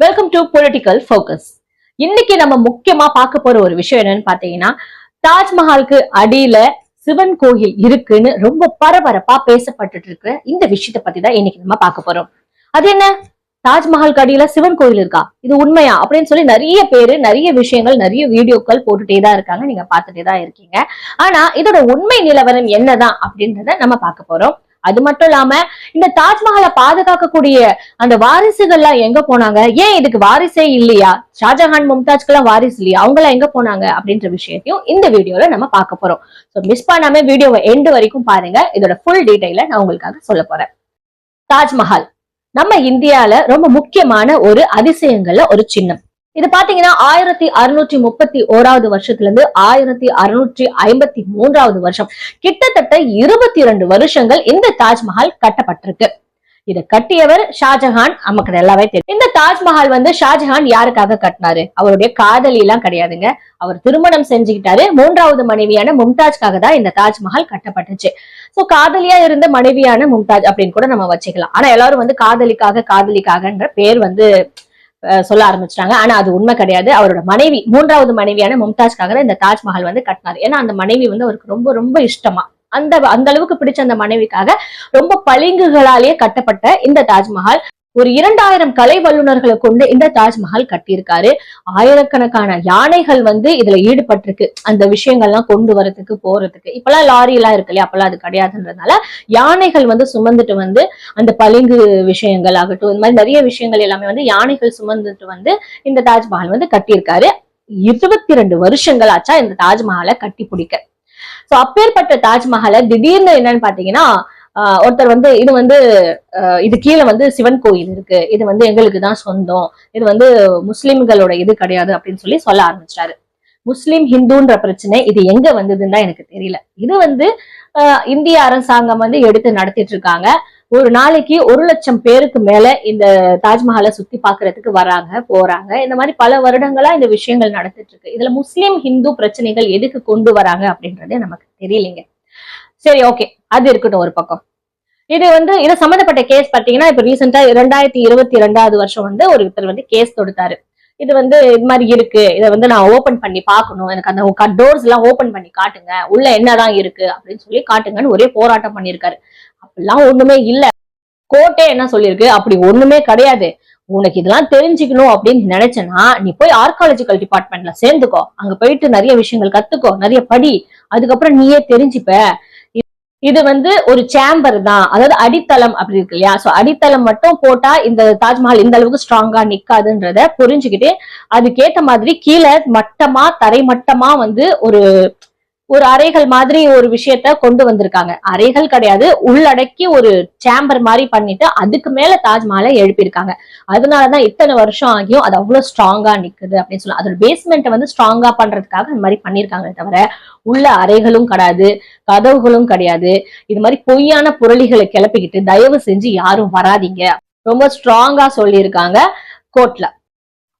Welcome to political focus இன்னைக்கு நம்ம முக்கியமா பார்க்க போற ஒரு விஷயம் என்னன்னு பாத்தீங்கன்னா தாஜ்மஹாலுக்கு அடியில சிவன் கோயில் இருக்குன்னு ரொம்ப பரபரப்பா பேசப்பட்டுட்டு இருக்கிற இந்த விஷயத்தை பத்தி தான் இன்னைக்கு நம்ம பார்க்க போறோம். அது என்ன? தாஜ்மஹாலுக்கு அடியில சிவன் கோயில் இருக்கா? இது உண்மையா? அப்படின்னு சொல்லி நிறைய பேரு நிறைய விஷயங்கள் நிறைய வீடியோக்கள் போட்டுட்டே தான் இருக்காங்க. நீங்க பார்த்துட்டே தான் இருக்கீங்க. ஆனா இதோட உண்மை நிலவரம் என்னதான் அப்படின்றத நம்ம பார்க்க போறோம். அது மட்டும் இல்லாம இந்த தாஜ்மஹாலை பாதுகாக்கக்கூடிய அந்த வாரிசுகள்லாம் எங்க போனாங்க? ஏன் இதுக்கு வாரிசே இல்லையா? ஷாஜஹான் மும்தாஜ்க்கெல்லாம் வாரிசு இல்லையா? அவங்க எல்லாம் எங்க போனாங்க? அப்படின்ற விஷயத்தையும் இந்த வீடியோல நம்ம பார்க்க போறோம். ஸோ மிஸ் பண்ணாம வீடியோவை எண்டு வரைக்கும் பாருங்க. இதோட ஃபுல் டீடைல நான் உங்களுக்காக சொல்ல போறேன். தாஜ்மஹால். நம்ம இந்தியால ரொம்ப முக்கியமான ஒரு அதிசயங்கள்ல ஒரு சின்னம். இது பாத்தீங்கன்னா ஆயிரத்தி அறுநூற்றி முப்பத்தி ஓராவது வருஷத்துல இருந்து ஆயிரத்தி அறுநூற்றி ஐம்பத்தி மூன்றாவது வருஷம். கிட்டத்தட்ட இருபத்தி இரண்டு வருஷங்கள் இந்த தாஜ்மஹால் கட்டப்பட்டிருக்கு. இதை கட்டியவர் ஷாஜஹான் நமக்கு நல்லாவே தெரியும். இந்த தாஜ்மஹால் வந்து ஷாஜஹான் யாருக்காக கட்டினாரு? அவருடைய காதலி எல்லாம் கிடையாதுங்க. அவர் திருமணம் செஞ்சுக்கிட்டாரு. மூன்றாவது மனைவியான மும்தாஜ்காக தான் இந்த தாஜ்மஹால் கட்டப்பட்டுச்சு. சோ காதலியா இருந்த மனைவியான மும்தாஜ் அப்படின்னு கூட நம்ம வச்சுக்கலாம். ஆனா எல்லாரும் வந்து காதலிக்காக காதலிக்காகன்ற பேர் வந்து சொல்ல ஆரம்பிச்சிட்டாங்க. ஆனா அது உண்மை கிடையாது. அவரோட மனைவி மூன்றாவது மனைவியான மும்தாஜ்காக தான் இந்த தாஜ்மஹால் வந்து கட்டினார். ஏன்னா அந்த மனைவி வந்து அவருக்கு ரொம்ப ரொம்ப இஷ்டமா. அந்த அந்த அளவுக்கு பிடிச்ச அந்த மனைவிக்காக ரொம்ப பளிங்குகளாலேயே கட்டப்பட்ட இந்த தாஜ்மஹால். ஒரு இரண்டாயிரம் கலை வல்லுநர்களை கொண்டு இந்த தாஜ்மஹால் கட்டியிருக்காரு. ஆயிரக்கணக்கான யானைகள் வந்து இதுல ஈடுபட்டிருக்கு. அந்த விஷயங்கள்லாம் கொண்டு வரதுக்கு போறதுக்கு. இப்பெல்லாம் லாரி எல்லாம் இருக்கு இல்லையா? அப்பெல்லாம் அது கிடையாதுன்றதுனால யானைகள் வந்து சுமந்துட்டு வந்து அந்த பளிங்கு விஷயங்கள் ஆகட்டும் இந்த மாதிரி நிறைய விஷயங்கள் எல்லாமே வந்து யானைகள் சுமந்துட்டு வந்து இந்த தாஜ்மஹால் வந்து கட்டியிருக்காரு. இருபத்தி ரெண்டு வருஷங்கள் ஆச்சா இந்த தாஜ்மஹாலை கட்டி பிடிக்க. சோ அப்பேற்பட்ட தாஜ்மஹாலை திடீர்னு என்னன்னு பாத்தீங்கன்னா ஒருத்தர் வந்து இது வந்து ஆஹ் இது கீழே வந்து சிவன் கோயில் இருக்கு. இது வந்து எங்களுக்கு தான் சொந்தம். இது வந்து முஸ்லிம்களோட இது கிடையாது அப்படின்னு சொல்லி சொல்ல ஆரம்பிச்சிட்டாரு. முஸ்லிம் ஹிந்துன்ற பிரச்சனை இது எங்க வந்ததுன்னு தான் எனக்கு தெரியல. இது வந்து ஆஹ் இந்திய அரசாங்கம் வந்து எடுத்து நடத்திட்டு இருக்காங்க. ஒரு நாளைக்கு ஒரு லட்சம் பேருக்கு மேல இந்த தாஜ்மஹாலை சுத்தி பாக்குறதுக்கு வராங்க போறாங்க. இந்த மாதிரி பல வருடங்களா இந்த விஷயங்கள் நடத்திட்டு இருக்கு. இதுல முஸ்லிம் ஹிந்து பிரச்சனைகள் எதுக்கு கொண்டு வராங்க அப்படின்றது நமக்கு தெரியலைங்க. சரி ஓகே அது இருக்கட்டும் ஒரு பக்கம். இது வந்து இது சம்பந்தப்பட்ட கேஸ் பாத்தீங்கன்னா இப்ப ரீசெண்டா இரண்டாயிரத்தி இருபத்தி ரெண்டாவது வருஷம் வந்து ஒருத்தர் வந்து கேஸ் தொடுத்தாரு. இது வந்து இது மாதிரி இருக்கு. இதை வந்து நான் ஓபன் பண்ணி பார்க்கணும். எனக்கு அந்த டோர்ஸ் எல்லாம் ஓபன் பண்ணி காட்டுங்க. உள்ள என்னதான் இருக்கு அப்படின்னு சொல்லி காட்டுங்கன்னு ஒரே போராட்டம் பண்ணியிருக்காரு. அப்படிலாம் ஒண்ணுமே இல்ல. கோர்ட்டே என்ன சொல்லியிருக்கு? அப்படி ஒண்ணுமே கிடையாது. உனக்கு இதெல்லாம் தெரிஞ்சுக்கணும் அப்படின்னு நினைச்சேன்னா நீ போய் ஆர்காலஜிக்கல் டிபார்ட்மெண்ட்ல சேர்ந்துக்கோ. அங்க போயிட்டு நிறைய விஷயங்கள் கத்துக்கோ. நிறைய படி. அதுக்கப்புறம் நீயே தெரிஞ்சுப்ப. இது- வந்து ஒரு சேம்பர் தான். அதாவது அடித்தளம் அப்படி இருக்கு இல்லையா? சோ அடித்தளம் மட்டும் போட்டா இந்த தாஜ்மஹால் இந்த அளவுக்கு ஸ்ட்ராங்கா நிக்காதுன்றத புரிஞ்சுக்கிட்டு அதுக்கேத்த மாதிரி கீழே மட்டமா தரைமட்டமா வந்து ஒரு ஒரு அறைகள் மாதிரி ஒரு விஷயத்த கொண்டு வந்திருக்காங்க. அறைகள் கிடையாது உள்ளடக்கி ஒரு சேம்பர் மாதிரி பண்ணிட்டு அதுக்கு மேல தாஜ்மஹாலை எழுப்பியிருக்காங்க. அதனாலதான் இத்தனை வருஷம் ஆகியும் அது அவ்வளவு ஸ்ட்ராங்கா நிக்குது அப்படின்னு சொல்லலாம் அதோட பேஸ்மெண்ட்டை வந்து ஸ்ட்ராங்கா பண்றதுக்காக இந்த மாதிரி பண்ணியிருக்காங்களே தவிர உள்ள அறைகளும் கிடையாது கதவுகளும் கிடையாது. இது மாதிரி பொய்யான புரளிகளை கிளப்பிக்கிட்டு தயவு செஞ்சு யாரும் வராதீங்க. ரொம்ப ஸ்ட்ராங்கா சொல்லியிருக்காங்க கோர்ட்ல.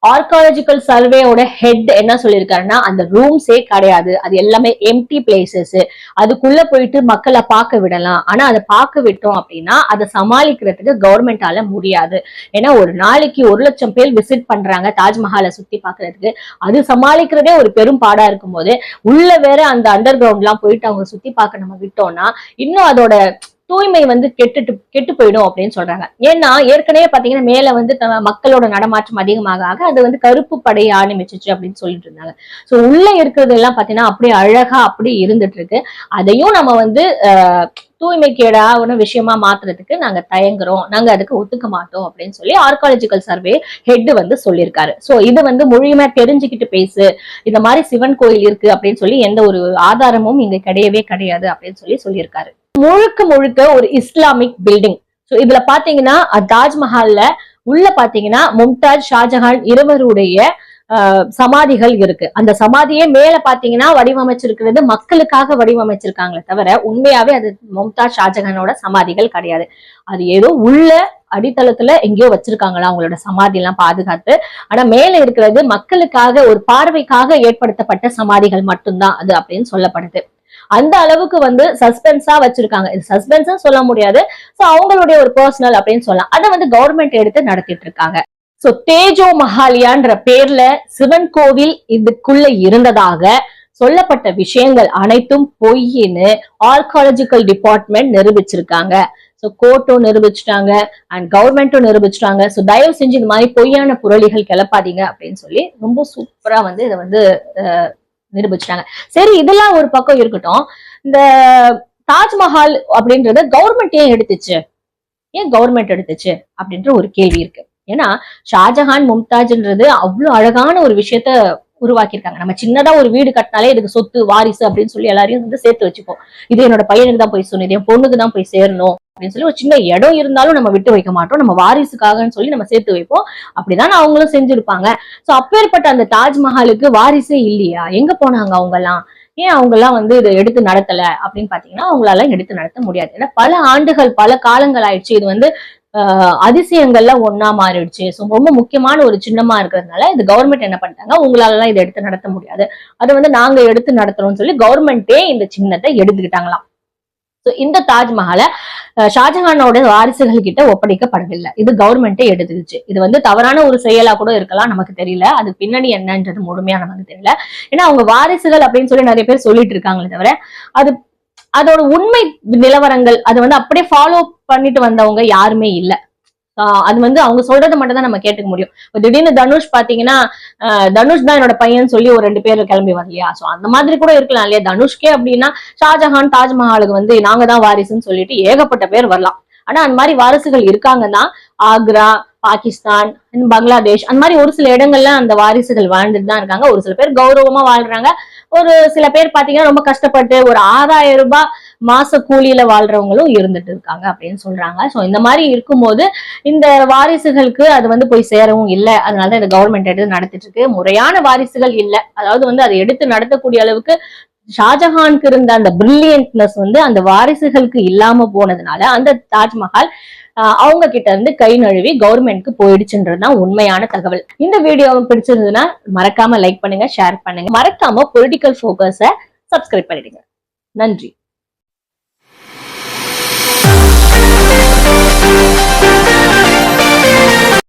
ஆர்காலஜிக்கல் சர்வேயோட ஹெட் என்ன சொல்லியிருக்காருன்னா அந்த ரூம்ஸே கிடையாது. அது எல்லாமே எம்டி பிளேசஸ் அதுக்குள்ள போயிட்டு மக்களை பார்க்க விடலாம். ஆனா அதை பார்க்க விட்டோம் அப்படின்னா அதை சமாளிக்கிறதுக்கு கவர்மெண்டால முடியாது. ஏன்னா ஒரு நாளைக்கு ஒரு லட்சம் பேர் விசிட் பண்றாங்க தாஜ்மஹாலை சுத்தி பாக்குறதுக்கு அது சமாளிக்கிறதே ஒரு பெரும் பாடா இருக்கும்போது உள்ள வேற அந்த அண்டர் கிரவுண்ட்லாம் போயிட்டு அவங்க சுத்தி பார்க்க நம்ம விட்டோம்னா இன்னும் அதோட தூய்மை வந்து கெட்டுட்டு கெட்டு போயிடும் அப்படின்னு சொல்றாங்க. ஏன்னா ஏற்கனவே பாத்தீங்கன்னா மேல வந்து மக்களோட நடமாற்றம் அதிகமாக ஆக அது வந்து கருப்பு படையை ஆரம்பிச்சிச்சு அப்படின்னு சொல்லிட்டு இருந்தாங்க. சோ உள்ள இருக்கிறது எல்லாம் பாத்தீங்கன்னா அப்படியே அழகா அப்படியே இருந்துட்டு இருக்கு. அதையும் நம்ம வந்து ஆஹ், ஒரு விஷயமா மாத்துறதுக்கு நாங்க தயங்குறோம். நாங்க அதுக்கு ஒத்துக்க மாட்டோம் அப்படின்னு சொல்லி ஆர்காலஜிக்கல் சர்வே ஹெட் வந்து சொல்லியிருக்காரு. சோ இது வந்து முழுமையா தெரிஞ்சுக்கிட்டு பேசு. இந்த மாதிரி சிவன் கோயில் இருக்கு அப்படின்னு சொல்லி எந்த ஒரு ஆதாரமும் இங்க கிடையவே கிடையாது அப்படின்னு சொல்லி சொல்லியிருக்காரு. முழுக்க முழுக்க ஒரு இஸ்லாமிக் பில்டிங் சோ இதுல பாத்தீங்கன்னா தாஜ்மஹால்ல உள்ள பாத்தீங்கன்னா மும்தாஜ் ஷாஜஹான் இருவருடைய ஆஹ், சமாதிகள் இருக்கு. அந்த சமாதியே மேல பாத்தீங்கன்னா வடிவமைச்சிருக்கிறது மக்களுக்காக வடிவமைச்சிருக்காங்களே தவிர உண்மையாவே அது மும்தாஜ் ஷாஜஹானோட சமாதிகள் கிடையாது. அது ஏதோ உள்ள அடித்தளத்துல எங்கேயோ வச்சிருக்காங்களா அவங்களோட சமாதி எல்லாம் பாதுகாத்து. ஆனா மேல இருக்கிறது மக்களுக்காக ஒரு பார்வைக்காக ஏற்படுத்தப்பட்ட சமாதிகள் மட்டும்தான் அது அப்படின்னு சொல்லப்படுது. அந்த அளவுக்கு வந்து சஸ்பென்ஸா வச்சிருக்காங்க. இது சஸ்பென்ஸா சொல்ல முடியாது. சோ அவங்களுடைய ஒரு பர்சனல் அப்படின்னு சொல்லலாம். அதை வந்து கவர்மெண்ட் எடுத்து நடத்திட்டு இருக்காங்க. சோ தேஜோ மஹாலியான்ற பேர்ல சிவன் கோவில் இதுக்குள்ள இருந்ததாக சொல்லப்பட்ட விஷயங்கள் அனைத்தும் பொய்ன்னு ஆர்காலஜிக்கல் டிபார்ட்மெண்ட் நிரூபிச்சிருக்காங்க. சோ கோர்ட்டும் நிரூபிச்சிட்டாங்க அண்ட் கவர்மெண்ட்டும் நிரூபிச்சிட்டாங்க. சோ தயவு செஞ்சு இந்த மாதிரி பொய்யான புரளிகள் கிளப்பாதீங்க அப்படின்னு சொல்லி ரொம்ப சூப்பரா வந்து இதை வந்து நிரூபிச்சிட்டாங்க. சரி இதெல்லாம் ஒரு பக்கம் இருக்கட்டும். இந்த தாஜ்மஹால் அப்படின்றத கவர்மெண்ட் ஏன் எடுத்துச்சு? ஏன் கவர்மெண்ட் எடுத்துச்சு? அப்படின்ற ஒரு கேள்வி இருக்கு. ஏன்னா ஷாஜஹான் மும்தாஜ்ன்றது அவ்வளவு அழகான ஒரு விஷயத்த உருவாக்கியிருக்காங்க. நம்ம சின்னதா ஒரு வீடு கட்டினாலே இதுக்கு சொத்து வாரிசு அப்படின்னு சொல்லி எல்லாரையும் வந்து சேர்த்து வச்சுப்போம். இது என்னோட பையனுக்கு தான் போய் சொன்னது என் பொண்ணுக்கு தான் போய் சேரணும் அப்படின்னு சொல்லி ஒரு சின்ன இடம் இருந்தாலும் நம்ம விட்டு வைக்க மாட்டோம். நம்ம வாரிசுக்காகன்னு சொல்லி நம்ம சேர்த்து வைப்போம். அப்படிதான் அவங்களும் செஞ்சிருப்பாங்க. சோ அப்பேற்பட்ட அந்த தாஜ்மஹாலுக்கு வாரிசே இல்லையா? எங்க போனாங்க அவங்க எல்லாம் ஏன் அவங்க எல்லாம் வந்து இதை எடுத்து நடத்தல அப்படின்னு பாத்தீங்கன்னா அவங்களால எடுத்து நடத்த முடியாது. ஏன்னா பல ஆண்டுகள் பல காலங்கள் ஆயிடுச்சு. இது வந்து அதிசயங்கள்ல ஒன்னா மாறிடுச்சு. ஸோ ரொம்ப முக்கியமான ஒரு சின்னமா இருக்கிறதுனால இது கவர்மெண்ட் என்ன பண்ணிட்டாங்க? உங்களால எல்லாம் இதை எடுத்து நடத்த முடியாது. அதை வந்து நாங்க எடுத்து நடத்துறோம்னு சொல்லி கவர்மெண்டே இந்த சின்னத்தை எடுத்துக்கிட்டாங்களாம். ஸோ இந்த தாஜ்மஹாலை ஷாஜஹானோட வாரிசுகள் கிட்ட ஒப்படைக்கப்படவில்லை. இது கவர்மெண்டே எடுத்துக்கிச்சு. இது வந்து தவறான ஒரு செயலா கூட இருக்கலாம் நமக்கு தெரியல. அது பின்னணி என்னன்றது முழுமையா நமக்கு தெரியல. ஏன்னா அவங்க வாரிசுகள் அப்படின்னு சொல்லி நிறைய பேர் சொல்லிட்டு இருக்காங்களே தவிர அது அதோட உண்மை நிலவரங்கள் அதை வந்து அப்படியே ஃபாலோ பண்ணிட்டு வந்தவங்க யாருமே இல்லை. அது வந்து அவங்க சொல்றதை மட்டும் தான் நம்ம கேட்டுக்க முடியும். திடீர்னு தனுஷ் பாத்தீங்கன்னா தனுஷ் தான் என்னோட பையன் சொல்லி ஒரு ரெண்டு பேர் கிளம்பி வரலையா? சோ அந்த மாதிரி கூட இருக்கலாம் இல்லையா? தனுஷ்கே அப்படின்னா ஷாஜஹான் தாஜ்மஹாலுக்கு வந்து நாங்க தான் வாரிசுன்னு சொல்லிட்டு ஏகப்பட்ட பேர் வரலாம். ஆனா அந்த மாதிரி வாரிசுகள் இருக்காங்கன்னா ஆக்ரா பாகிஸ்தான் பங்களாதேஷ் அந்த மாதிரி ஒரு சில இடங்கள்ல அந்த வாரிசுகள் வாழ்ந்துட்டு தான் இருக்காங்க. ஒரு சில பேர் கௌரவமா வாழ்றாங்க. ஒரு சில பேர் பாத்தீங்கன்னா ரொம்ப கஷ்டப்பட்டு ஒரு ஆறாயிரம் ரூபாய் மாச கூலியில வாழ்றவங்களும் இருந்துட்டு இருக்காங்க அப்படின்னு சொல்றாங்க. சோ இந்த மாதிரி இருக்கும்போது இந்த வாரிசுகளுக்கு அது வந்து போய் சேரவும் இல்லை. அதனாலதான் இந்த கவர்மெண்ட் எடுத்து நடத்திட்டு இருக்கு. முறையான வாரிசுகள் இல்லை. அதாவது வந்து அதை எடுத்து நடத்தக்கூடிய அளவுக்கு ஷாஜஹானுக்கு இருந்த அந்த பிரில்லியன்ட்னஸ் வந்து அந்த வாரிசுகளுக்கு இல்லாம போனதுனால அந்த தாஜ்மஹால் அவங்க கிட்ட இருந்து கை நழுவி கவர்மெண்ட்க்கு போயிடுச்சுன்றதுதான் உண்மையான தகவல். இந்த வீடியோ பிடிச்சிருந்ததுன்னா மறக்காம லைக் பண்ணுங்க ஷேர் பண்ணுங்க. மறக்காம பொலிட்டிக்கல் ஃபோக்கஸ சப்ஸ்கிரைப் பண்ணிடுங்க. நன்றி.